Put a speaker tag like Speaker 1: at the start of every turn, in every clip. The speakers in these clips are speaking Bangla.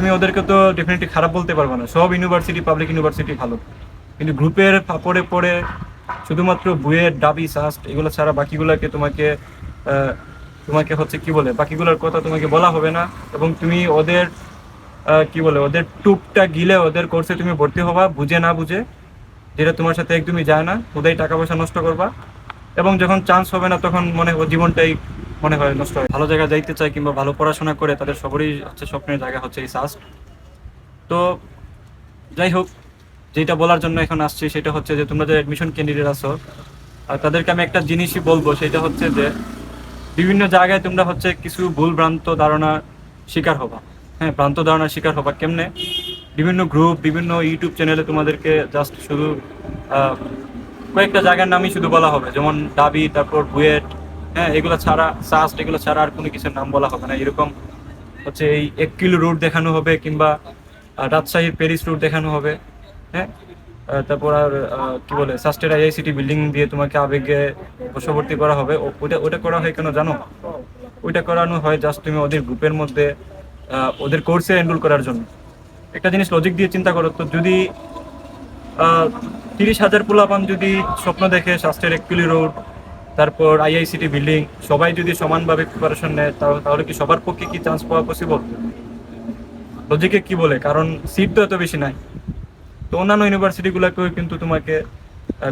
Speaker 1: তুমি ওদেরকে তো ডেফিনেটলি খারাপ বলতে পারবে না। সব ইউনিভার্সিটি পাবলিক ইউনিভার্সিটি ভালো। কিন্তু গ্রুপের ফাপড়ে পড়ে শুধুমাত্র বুয়ের, ডাবি, সাস্ট এগুলো ছাড়া বাকিগুলোকে তোমাকে তোমাকে হচ্ছে কি বলে, বাকিগুলোর কথা তোমাকে বলা হবে না। এবং তুমি ওদের কি বলে, ওদের টুপটা গিলে ওদের কোর্সে তুমি ভর্তি হবা, বুঝে না বুঝে, যেটা তোমার সাথে একদমই যায় না। ওদের টাকা পয়সা নষ্ট করবা। এবং যখন চান্স হবে না, তখন মনে জীবনটাই মনে হয় নষ্ট হয়। ভালো জায়গায় যাইতে চায় কিংবা ভালো পড়াশোনা করে, তাদের সবারই হচ্ছে স্বপ্নের জায়গা হচ্ছে এই সাস্ট তো যাই হোক যেটা বলার জন্য এখন আসছি সেটা হচ্ছে যে, তোমরা যে অ্যাডমিশন ক্যান্ডিডেট আছো, আর তাদেরকে আমি একটা জিনিসই বলব, সেটা হচ্ছে যে, বিভিন্ন জায়গায় তোমরা হচ্ছে কিছু ভুল ভ্রান্ত ধারণা শিকার হবা। হ্যাঁ ভ্রান্ত ধারণার শিকার হবা কেমনে? বিভিন্ন গ্রুপ বিভিন্ন ইউটিউব চ্যানেলে তোমাদেরকে জাস্ট শুধু কয়েকটা জায়গার নামই শুধু বলা হবে, যেমন দাবি তারপর বুয়েট হ্যাঁ এগুলো ছাড়া, সাস্ট এগুলো ছাড়া আর কোনো কিছুর নাম বলা হবে না। এরকম হচ্ছে এই এক কিলো রুট দেখানো হবে কিংবা রাজশাহীর প্যারিস রুট দেখানো হবে হ্যাঁ? তারপর আর কি বলে, সাস্টের আইআইসিটি বিল্ডিং দিয়ে তোমাকে আবেগে বশবর্তী করা হবে। ওটা ওটা করা হয় কেন জানো? ওইটা করানো হয় জাস্ট তুমি ওদের গ্রুপের মধ্যে ওদের কোর্সে এনরোল করার জন্য। একটা জিনিস লজিক দিয়ে চিন্তা করো তো, যদি তিরিশ হাজার পোলাপান যদি স্বপ্ন দেখে স্বাস্থ্যের একচুয়ালি রোড তারপর আইআইসিটি বিল্ডিং সবাই যদি সমানভাবে প্রিপারেশন নেয় তাহলে কি সবার পক্ষে কি চান্স পাওয়া পসিবল লজিকে কি বলে? কারণ সিট তো এত বেশি নাই। তো অন্যান্য ইউনিভার্সিটিগুলোকেও কিন্তু তোমাকে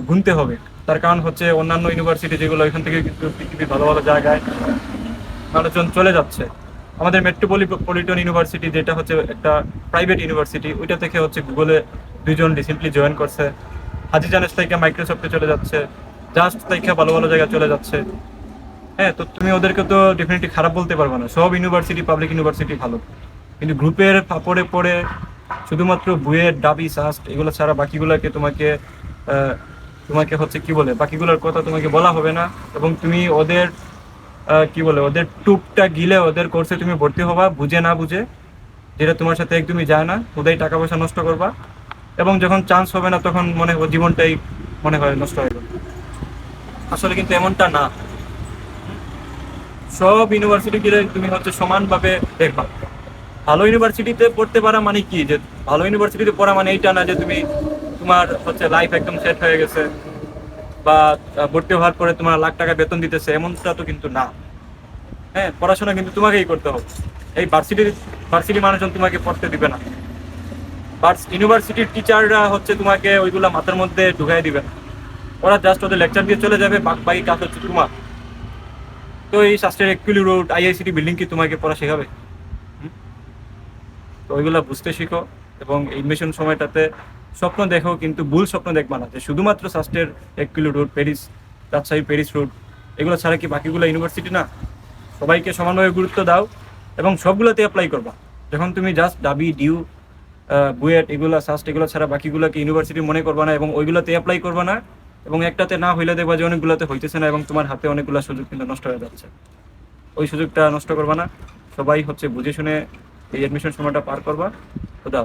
Speaker 1: গুনতে হবে। তার কারণ হচ্ছে অন্যান্য ইউনিভার্সিটি যেগুলো, এখান থেকে কিন্তু পৃথিবীর ভালো ভালো জায়গায় মানুষজন চলে যাচ্ছে। আমাদের মেট্রোপলিটন ইউনিভার্সিটি যেটা হচ্ছে একটা প্রাইভেট ইউনিভার্সিটি ওইটা থেকে হচ্ছে গুগলে দুইজন রিসেন্টলি জয়েন করছে। হাজি জানেস থেকে মাইক্রোসফটে চলে যাচ্ছে। জাস্ট থেকে ভালো ভালো জায়গায় চলে যাচ্ছে। হ্যাঁ তো তুমি ওদেরকে তো ডেফিনেটলি খারাপ বলতে পারবে না। সব ইউনিভার্সিটি পাবলিক ইউনিভার্সিটি ভালো। কিন্তু গ্রুপের ফাপড়ে পড়ে শুধুমাত্র বুয়ের ডাবি সাস্ট এগুলো ছাড়া বাকিগুলোকে তোমাকে তোমাকে হচ্ছে কি বলে? বাকিগুলোর কথা তোমাকে বলা হবে না। এবং তুমি ওদের কি বলে? ওদের টুপটা গিলে ওদের কোর্সে তুমি ভর্তি হবা, বুঝে না বুঝে। যেটা তোমার সাথে একদমই যায় না। ওদের টাকা পয়সা নষ্ট করবা। এবং যখন চান্স হবে না, তখন মনে জীবনটাই মনে হয় নষ্ট হয়ে যাবে। আসলে কিন্তু এমনটা না। সব ইউনিভার্সিটি গিয়ে তুমি হচ্ছে সমানভাবে দেখবা। ভালো ইউনিভার্সিটিতে পড়তে পারা মানে কি? যে ভালো ইউনিভার্সিটিতে পড়া মানে এইটা না যে তুমি তোমার হচ্ছে লাইফ একদম সেট হয়ে গেছে বা ভর্তি হওয়ার পরে তোমার লাখ টাকা বেতন দিতেছে, এমনটা তো কিন্তু না। হ্যাঁ পড়াশোনা কিন্তু তোমাকেই করতে হবে। এই ভার্সিটির ভার্সিটি মানুষজন তোমাকে পড়তে দিবে না। ইউনিভার্সিটির টিচাররা হচ্ছে তোমাকে ওইগুলা মাথার মধ্যে ঢুকাই দিবে না। ওরা জাস্ট ওদের লেকচার দিয়ে চলে যাবে, বাক কাজ হচ্ছে তোমার। তো এই শাস্ত্রের একচুয়ালি রোড আইআইসিটি বিল্ডিং কি তোমাকে পড়া শেখাবে? তো ওইগুলা বুঝতে শিখো এবং এডমিশন সময়টাতে স্বপ্ন দেখো, কিন্তু ভুল স্বপ্ন দেখবা না যে শুধুমাত্র শাস্ত্রের এক kilo road Paris Rajshahi Paris road এগুলো ছাড়া কি বাকিগুলো ইউনিভার্সিটি না? সবাইকে সমানভাবে গুরুত্ব দাও এবং সবগুলোতে অ্যাপ্লাই করবা। যখন তুমি জাস্ট ডাবি, ডিউ বুয়েট, এগুলো, সাস্ট, এগুলো ছাড়া বাকিগুলোকে ইউনিভার্সিটি মনে করবা না এবং ওইগুলোতে অ্যাপ্লাই করবা না এবং একটাতে না হইলে দেখবা যে অনেকগুলোতে হইতেছে না এবং তোমার হাতে অনেকগুলো সুযোগ কিন্তু নষ্ট হয়ে যাচ্ছে। ওই সুযোগটা নষ্ট করবা না। সবাই হচ্ছে বুঝে শুনে এই অ্যাডমিশন সময়টা পার করবা। খোদা